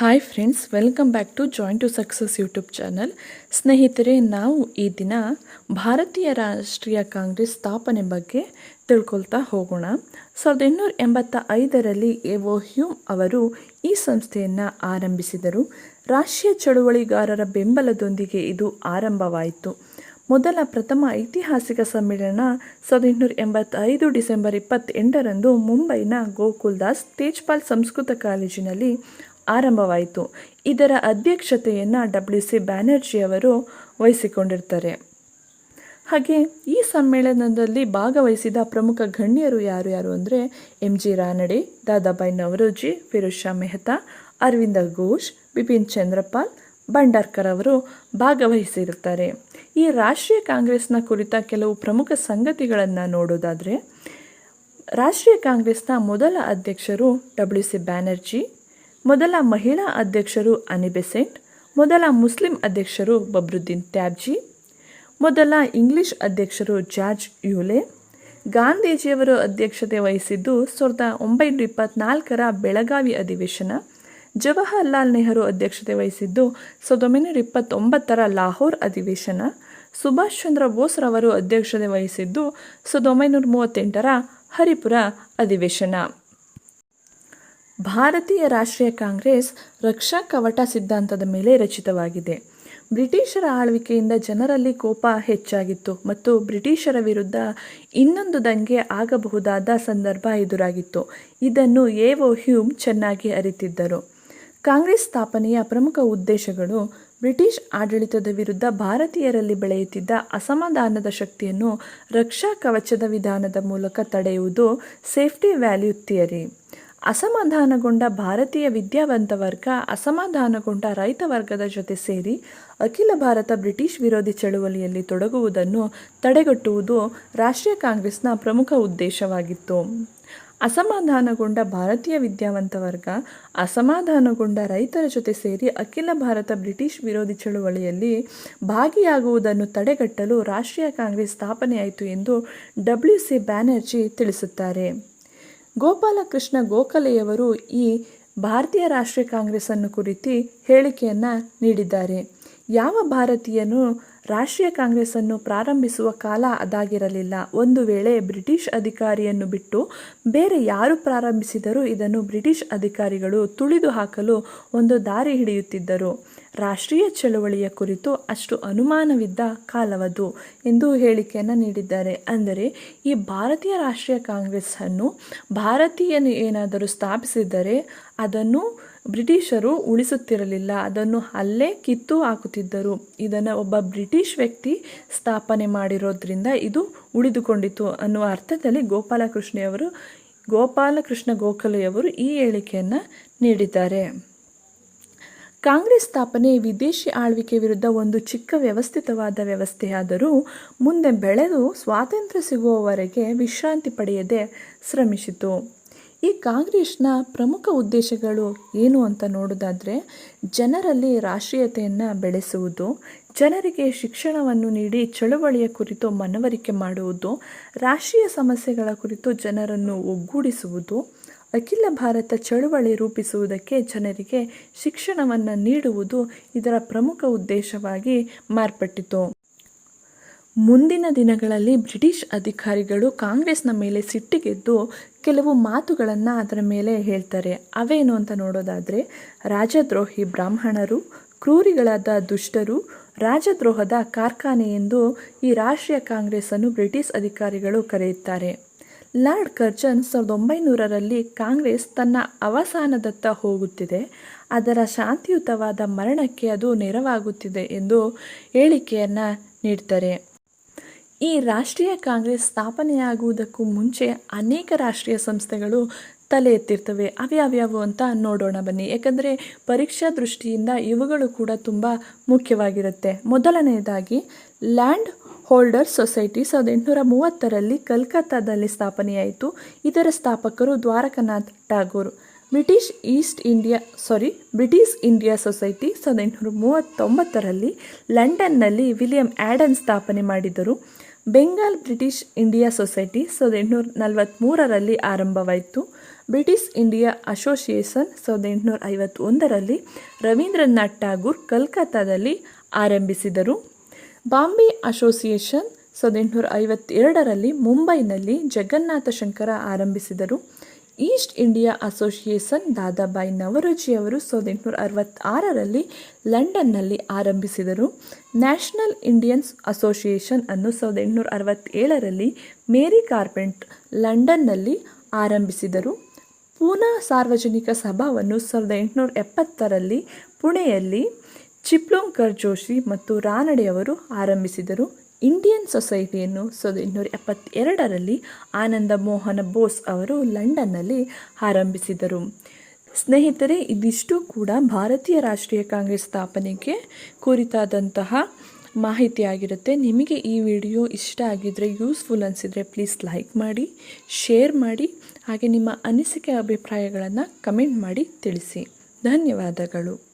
Hi friends welcome back to join to success YouTube channel ಸ್ನೇಹಿತರೆ, ನಾವು ಈ ದಿನ ಭಾರತೀಯ ರಾಷ್ಟ್ರೀಯ ಕಾಂಗ್ರೆಸ್ ಸ್ಥಾಪನೆ ಬಗ್ಗೆ ತಿಳ್ಕೊಳ್ತಾ ಹೋಗೋಣ. ಸಾವಿರದ ಎಂಟುನೂರ ಎಂಬತ್ತ ಐದರಲ್ಲಿ ಎವೋ ಹ್ಯೂಮ್ ಅವರು ಈ ಸಂಸ್ಥೆಯನ್ನು ಆರಂಭಿಸಿದರು. ರಾಷ್ಟ್ರೀಯ ಚಳುವಳಿಗಾರರ ಬೆಂಬಲದೊಂದಿಗೆ ಇದು ಆರಂಭವಾಯಿತು. ಮೊದಲ ಪ್ರಥಮ ಐತಿಹಾಸಿಕ ಸಮ್ಮೇಳನ ಸಾವಿರದ ಎಂಟುನೂರ ಎಂಬತ್ತೈದು ಡಿಸೆಂಬರ್ ಇಪ್ಪತ್ತೆಂಟರಂದು ಮುಂಬೈನ ಗೋಕುಲ್ದಾಸ್ ತೇಜ್ಪಾಲ್ ಸಂಸ್ಕೃತ ಕಾಲೇಜಿನಲ್ಲಿ ಆರಂಭವಾಯಿತು. ಇದರ ಅಧ್ಯಕ್ಷತೆಯನ್ನು ಡಬ್ಲ್ಯೂ ಸಿ ಬ್ಯಾನರ್ಜಿಯವರು ವಹಿಸಿಕೊಂಡಿರ್ತಾರೆ. ಹಾಗೆ ಈ ಸಮ್ಮೇಳನದಲ್ಲಿ ಭಾಗವಹಿಸಿದ ಪ್ರಮುಖ ಗಣ್ಯರು ಯಾರು ಯಾರು ಅಂದರೆ ಎಂ ಜಿ ರಾನಡೆ, ದಾದಾಬಾಯಿ ನವರೋಜಿ ಫಿರೋಜ್ ಶಾ ಮೆಹ್ತಾ, ಅರವಿಂದ ಘೋಷ್, ಬಿಪಿನ್ ಚಂದ್ರಪಾಲ್, ಭಂಡಾರ್ಕರ್ ಅವರು ಭಾಗವಹಿಸಿರುತ್ತಾರೆ. ಈ ರಾಷ್ಟ್ರೀಯ ಕಾಂಗ್ರೆಸ್ನ ಕುರಿತ ಕೆಲವು ಪ್ರಮುಖ ಸಂಗತಿಗಳನ್ನು ನೋಡೋದಾದರೆ, ರಾಷ್ಟ್ರೀಯ ಕಾಂಗ್ರೆಸ್ನ ಮೊದಲ ಅಧ್ಯಕ್ಷರು ಡಬ್ಲ್ಯೂ ಸಿ ಬ್ಯಾನರ್ಜಿ ಮೊದಲ ಮಹಿಳಾ ಅಧ್ಯಕ್ಷರು ಅನಿಬೆಸೆಂಟ್ ಮೊದಲ ಮುಸ್ಲಿಂ ಅಧ್ಯಕ್ಷರು ಬಬ್ರುದ್ದೀನ್ ತ್ಯಾಬ್ಜಿ ಮೊದಲ ಇಂಗ್ಲಿಷ್ ಅಧ್ಯಕ್ಷರು ಜಾರ್ಜ್ ಯೂಲೆ, ಗಾಂಧೀಜಿಯವರು ಅಧ್ಯಕ್ಷತೆ ವಹಿಸಿದ್ದು ಸಾವಿರದ ಒಂಬೈನೂರ ಇಪ್ಪತ್ನಾಲ್ಕರ ಬೆಳಗಾವಿ ಅಧಿವೇಶನ, ಜವಾಹರ್ಲಾಲ್ ನೆಹರು ಅಧ್ಯಕ್ಷತೆ ವಹಿಸಿದ್ದು ಸಾವಿರದ ಒಂಬೈನೂರ ಇಪ್ಪತ್ತೊಂಬತ್ತರ ಲಾಹೋರ್ ಅಧಿವೇಶನ, ಸುಭಾಷ್ ಚಂದ್ರ ಬೋಸ್ರವರು ಅಧ್ಯಕ್ಷತೆ ವಹಿಸಿದ್ದು ಸಾವಿರದ ಒಂಬೈನೂರ ಮೂವತ್ತೆಂಟರ ಹರಿಪುರ ಅಧಿವೇಶನ. ಭಾರತೀಯ ರಾಷ್ಟ್ರೀಯ ಕಾಂಗ್ರೆಸ್ ರಕ್ಷಾ ಕವಟ ಸಿದ್ಧಾಂತದ ಮೇಲೆ ರಚಿತವಾಗಿದೆ. ಬ್ರಿಟಿಷರ ಆಳ್ವಿಕೆಯಿಂದ ಜನರಲ್ಲಿ ಕೋಪ ಹೆಚ್ಚಾಗಿತ್ತು ಮತ್ತು ಬ್ರಿಟಿಷರ ವಿರುದ್ಧ ಇನ್ನೊಂದು ದಂಗೆ ಆಗಬಹುದಾದ ಸಂದರ್ಭ ಎದುರಾಗಿತ್ತು. ಇದನ್ನು ಎವೋ ಹ್ಯೂಮ್ ಚೆನ್ನಾಗಿ ಅರಿತಿದ್ದರು. ಕಾಂಗ್ರೆಸ್ ಸ್ಥಾಪನೆಯ ಪ್ರಮುಖ ಉದ್ದೇಶಗಳು ಬ್ರಿಟಿಷ್ ಆಡಳಿತದ ವಿರುದ್ಧ ಭಾರತೀಯರಲ್ಲಿ ಬೆಳೆಯುತ್ತಿದ್ದ ಅಸಮಾಧಾನದ ಶಕ್ತಿಯನ್ನು ರಕ್ಷಾ ಕವಚದ ವಿಧಾನದ ಮೂಲಕ ತಡೆಯುವುದು ಸೇಫ್ಟಿ ವ್ಯಾಲ್ಯೂ ಥಿಯರಿ. ಅಸಮಾಧಾನಗೊಂಡ ಭಾರತೀಯ ವಿದ್ಯಾವಂತ ವರ್ಗ, ಅಸಮಾಧಾನಗೊಂಡ ರೈತ ವರ್ಗದ ಜೊತೆ ಸೇರಿ ಅಖಿಲ ಭಾರತ ಬ್ರಿಟಿಷ್ ವಿರೋಧಿ ಚಳುವಳಿಯಲ್ಲಿ ತೊಡಗುವುದನ್ನು ತಡೆಗಟ್ಟುವುದು ರಾಷ್ಟ್ರೀಯ ಕಾಂಗ್ರೆಸ್ನ ಪ್ರಮುಖ ಉದ್ದೇಶವಾಗಿತ್ತು. ಅಸಮಾಧಾನಗೊಂಡ ಭಾರತೀಯ ವಿದ್ಯಾವಂತ ವರ್ಗ, ಅಸಮಾಧಾನಗೊಂಡ ರೈತರ ಜೊತೆ ಸೇರಿ ಅಖಿಲ ಭಾರತ ಬ್ರಿಟಿಷ್ ವಿರೋಧಿ ಚಳುವಳಿಯಲ್ಲಿ ಭಾಗಿಯಾಗುವುದನ್ನು ತಡೆಗಟ್ಟಲು ರಾಷ್ಟ್ರೀಯ ಕಾಂಗ್ರೆಸ್ ಸ್ಥಾಪನೆಯಾಯಿತು ಎಂದು ಡಬ್ಲ್ಯೂ ಸಿ ಬ್ಯಾನರ್ಜಿ ತಿಳಿಸುತ್ತಾರೆ. ಗೋಪಾಲಕೃಷ್ಣ ಗೋಖಲೆಯವರು ಈ ಭಾರತೀಯ ರಾಷ್ಟ್ರೀಯ ಕಾಂಗ್ರೆಸ್ಸನ್ನು ಕುರಿತು ಹೇಳಿಕೆಯನ್ನು ನೀಡಿದ್ದಾರೆ. ಯಾವ ಭಾರತೀಯನು ರಾಷ್ಟ್ರೀಯ ಕಾಂಗ್ರೆಸ್ಸನ್ನು ಪ್ರಾರಂಭಿಸುವ ಕಾಲ ಅದಾಗಿರಲಿಲ್ಲ. ಒಂದು ವೇಳೆ ಬ್ರಿಟಿಷ್ ಅಧಿಕಾರಿಯನ್ನು ಬಿಟ್ಟು ಬೇರೆ ಯಾರು ಪ್ರಾರಂಭಿಸಿದರೂ ಇದನ್ನು ಬ್ರಿಟಿಷ್ ಅಧಿಕಾರಿಗಳು ತುಳಿದು ಹಾಕಲು ಒಂದು ದಾರಿ ಹಿಡಿಯುತ್ತಿದ್ದರು. ರಾಷ್ಟ್ರೀಯ ಚಳವಳಿಯ ಕುರಿತು ಅಷ್ಟು ಅನುಮಾನವಿದ್ದ ಕಾಲವದು ಎಂದು ಹೇಳಿಕೆಯನ್ನು ನೀಡಿದ್ದಾರೆ. ಅಂದರೆ, ಈ ಭಾರತೀಯ ರಾಷ್ಟ್ರೀಯ ಕಾಂಗ್ರೆಸ್ಸನ್ನು ಭಾರತೀಯನು ಏನಾದರೂ ಸ್ಥಾಪಿಸಿದರೆ ಅದನ್ನು ಬ್ರಿಟಿಷರು ಉಳಿಸುತ್ತಿರಲಿಲ್ಲ. ಅದನ್ನು ಅಲ್ಲೇ ಕಿತ್ತು ಹಾಕುತ್ತಿದ್ದರು. ಇದನ್ನು ಒಬ್ಬ ಬ್ರಿಟಿಷ್ ವ್ಯಕ್ತಿ ಸ್ಥಾಪನೆ ಮಾಡಿರೋದ್ರಿಂದ ಇದು ಉಳಿದುಕೊಂಡಿತು ಅನ್ನುವ ಅರ್ಥದಲ್ಲಿ ಗೋಪಾಲಕೃಷ್ಣೆಯವರು ಗೋಪಾಲಕೃಷ್ಣ ಗೋಖಲೆಯವರು ಈ ಹೇಳಿಕೆಯನ್ನು ನೀಡಿದ್ದಾರೆ. ಕಾಂಗ್ರೆಸ್ ಸ್ಥಾಪನೆ ವಿದೇಶಿ ಆಳ್ವಿಕೆ ವಿರುದ್ಧ ಒಂದು ಚಿಕ್ಕ ವ್ಯವಸ್ಥಿತವಾದ ವ್ಯವಸ್ಥೆಯಾದರೂ ಮುಂದೆ ಬೆಳೆದು ಸ್ವಾತಂತ್ರ್ಯ ಸಿಗುವವರೆಗೆ ವಿಶ್ರಾಂತಿ ಪಡೆಯದೆ ಶ್ರಮಿಸಿತು. ಈ ಕಾಂಗ್ರೆಸ್ನ ಪ್ರಮುಖ ಉದ್ದೇಶಗಳು ಏನು ಅಂತ ನೋಡೋದಾದರೆ ಜನರಲ್ಲಿ ರಾಷ್ಟ್ರೀಯತೆಯನ್ನು ಬೆಳೆಸುವುದು, ಜನರಿಗೆ ಶಿಕ್ಷಣವನ್ನು ನೀಡಿ ಚಳುವಳಿಯ ಕುರಿತು ಮನವರಿಕೆ ಮಾಡುವುದು, ರಾಷ್ಟ್ರೀಯ ಸಮಸ್ಯೆಗಳ ಕುರಿತು ಜನರನ್ನು ಒಗ್ಗೂಡಿಸುವುದು, ಅಖಿಲ ಭಾರತ ಚಳುವಳಿ ರೂಪಿಸುವುದಕ್ಕೆ ಜನರಿಗೆ ಶಿಕ್ಷಣವನ್ನು ನೀಡುವುದು ಇದರ ಪ್ರಮುಖ ಉದ್ದೇಶವಾಗಿ ಮಾರ್ಪಟ್ಟಿತು. ಮುಂದಿನ ದಿನಗಳಲ್ಲಿ ಬ್ರಿಟಿಷ್ ಅಧಿಕಾರಿಗಳು ಕಾಂಗ್ರೆಸ್ನ ಮೇಲೆ ಸಿಟ್ಟಿಗೆದ್ದು ಕೆಲವು ಮಾತುಗಳನ್ನು ಅದರ ಮೇಲೆ ಹೇಳ್ತಾರೆ. ಅವೇನು ಅಂತ ನೋಡೋದಾದರೆ, ರಾಜದ್ರೋಹಿ ಬ್ರಾಹ್ಮಣರು, ಕ್ರೂರಿಗಳಾದ ದುಷ್ಟರು, ರಾಜದ್ರೋಹದ ಕಾರ್ಖಾನೆ ಎಂದು ಈ ರಾಷ್ಟ್ರೀಯ ಕಾಂಗ್ರೆಸ್ಸನ್ನು ಬ್ರಿಟಿಷ್ ಅಧಿಕಾರಿಗಳು ಕರೆಯುತ್ತಾರೆ. ಲಾರ್ಡ್ ಕರ್ಜನ್ ಸಾವಿರದ ಒಂಬೈನೂರರಲ್ಲಿ ಕಾಂಗ್ರೆಸ್ ತನ್ನ ಅವಸಾನದತ್ತ ಹೋಗುತ್ತಿದೆ. ಅದರ ಶಾಂತಿಯುತವಾದ ಮರಣಕ್ಕೆ ಅದು ನೆರವಾಗುತ್ತಿದೆ ಎಂದು ಹೇಳಿಕೆಯನ್ನು ನೀಡ್ತಾರೆ. ಈ ರಾಷ್ಟ್ರೀಯ ಕಾಂಗ್ರೆಸ್ ಸ್ಥಾಪನೆಯಾಗುವುದಕ್ಕೂ ಮುಂಚೆ ಅನೇಕ ರಾಷ್ಟ್ರೀಯ ಸಂಸ್ಥೆಗಳು ತಲೆ ಎತ್ತಿರ್ತವೆ. ಅವ್ಯಾವ್ಯಾವು ಅಂತ ನೋಡೋಣ ಬನ್ನಿ. ಯಾಕಂದರೆ ಪರೀಕ್ಷಾ ದೃಷ್ಟಿಯಿಂದ ಇವುಗಳು ಕೂಡ ತುಂಬ ಮುಖ್ಯವಾಗಿರುತ್ತೆ. ಮೊದಲನೆಯದಾಗಿ ಲ್ಯಾಂಡ್ ಹೋಲ್ಡರ್ ಸೊಸೈಟಿ ಸಾವಿರದ ಎಂಟುನೂರ ಮೂವತ್ತರಲ್ಲಿ ಕಲ್ಕತ್ತಾದಲ್ಲಿ ಸ್ಥಾಪನೆಯಾಯಿತು. ಇದರ ಸ್ಥಾಪಕರು Dwarkanath Tagore British East India, sorry, British India society ಸಾವಿರದ ಎಂಟುನೂರ ಮೂವತ್ತೊಂಬತ್ತರಲ್ಲಿ ಲಂಡನ್ನಲ್ಲಿ ವಿಲಿಯಂ ಆ್ಯಡನ್ ಸ್ಥಾಪನೆ ಮಾಡಿದರು. ಬೆಂಗಾಲ್ ಬ್ರಿಟಿಷ್ ಇಂಡಿಯಾ ಸೊಸೈಟಿ ಸಾವಿರದ ಎಂಟುನೂರ ನಲವತ್ತ್ಮೂರರಲ್ಲಿ ಆರಂಭವಾಯಿತು. ಬ್ರಿಟಿಷ್ ಇಂಡಿಯಾ ಅಸೋಸಿಯೇಷನ್ ಸಾವಿರದ ಎಂಟುನೂರ ಐವತ್ತೊಂದರಲ್ಲಿ ರವೀಂದ್ರನಾಥ್ ಠಾಗೂರ್ ಕಲ್ಕತ್ತಾದಲ್ಲಿ ಆರಂಭಿಸಿದರು. ಬಾಂಬೆ ಅಸೋಸಿಯೇಷನ್ ಸಾವಿರದ ಎಂಟುನೂರ ಐವತ್ತೆರಡರಲ್ಲಿ ಮುಂಬೈನಲ್ಲಿ ಜಗನ್ನಾಥ ಶಂಕರ ಆರಂಭಿಸಿದರು. ಈಸ್ಟ್ ಇಂಡಿಯಾ ಅಸೋಸಿಯೇಷನ್ ದಾದಾಬಾಯಿ ನವರೋಜಿಯವರು ಸಾವಿರದ ಎಂಟುನೂರ ಅರವತ್ತಾರರಲ್ಲಿ ಲಂಡನ್ನಲ್ಲಿ ಆರಂಭಿಸಿದರು. ನ್ಯಾಷನಲ್ ಇಂಡಿಯನ್ಸ್ ಅಸೋಸಿಯೇಷನ್ ಅನ್ನು ಸಾವಿರದ ಎಂಟುನೂರ ಅರವತ್ತೇಳರಲ್ಲಿ ಮೇರಿ ಕಾರ್ಪೆಂಟ್ ಲಂಡನ್ನಲ್ಲಿ ಆರಂಭಿಸಿದರು. ಪೂನಾ ಸಾರ್ವಜನಿಕ ಸಭಾವನ್ನು ಸಾವಿರದ ಎಂಟುನೂರ ಎಪ್ಪತ್ತರಲ್ಲಿ ಪುಣೆಯಲ್ಲಿ ಚಿಪ್ಲೋಂಕರ್ ಜೋಶಿ ಮತ್ತು ರಾನಡೆಯವರು ಆರಂಭಿಸಿದರು. ಇಂಡಿಯನ್ ಸೊಸೈಟಿಯನ್ನು ಸಾವಿರದ ಇನ್ನೂರ ಎಪ್ಪತ್ತೆರಡರಲ್ಲಿ ಆನಂದ ಮೋಹನ ಬೋಸ್ ಅವರು ಲಂಡನ್ನಲ್ಲಿ ಆರಂಭಿಸಿದರು. ಸ್ನೇಹಿತರೆ, ಇದಿಷ್ಟು ಕೂಡ ಭಾರತೀಯ ರಾಷ್ಟ್ರೀಯ ಕಾಂಗ್ರೆಸ್ ಸ್ಥಾಪನೆಗೆ ಕುರಿತಾದಂತಹ ಮಾಹಿತಿಯಾಗಿರುತ್ತೆ. ನಿಮಗೆ ಈ ವಿಡಿಯೋ ಇಷ್ಟ ಆಗಿದ್ದರೆ ಯೂಸ್ಫುಲ್ ಅನಿಸಿದರೆ ಪ್ಲೀಸ್ ಲೈಕ್ ಮಾಡಿ, ಶೇರ್ ಮಾಡಿ, ಹಾಗೆ ನಿಮ್ಮ ಅನಿಸಿಕೆ ಅಭಿಪ್ರಾಯಗಳನ್ನು ಕಮೆಂಟ್ ಮಾಡಿ ತಿಳಿಸಿ. ಧನ್ಯವಾದಗಳು.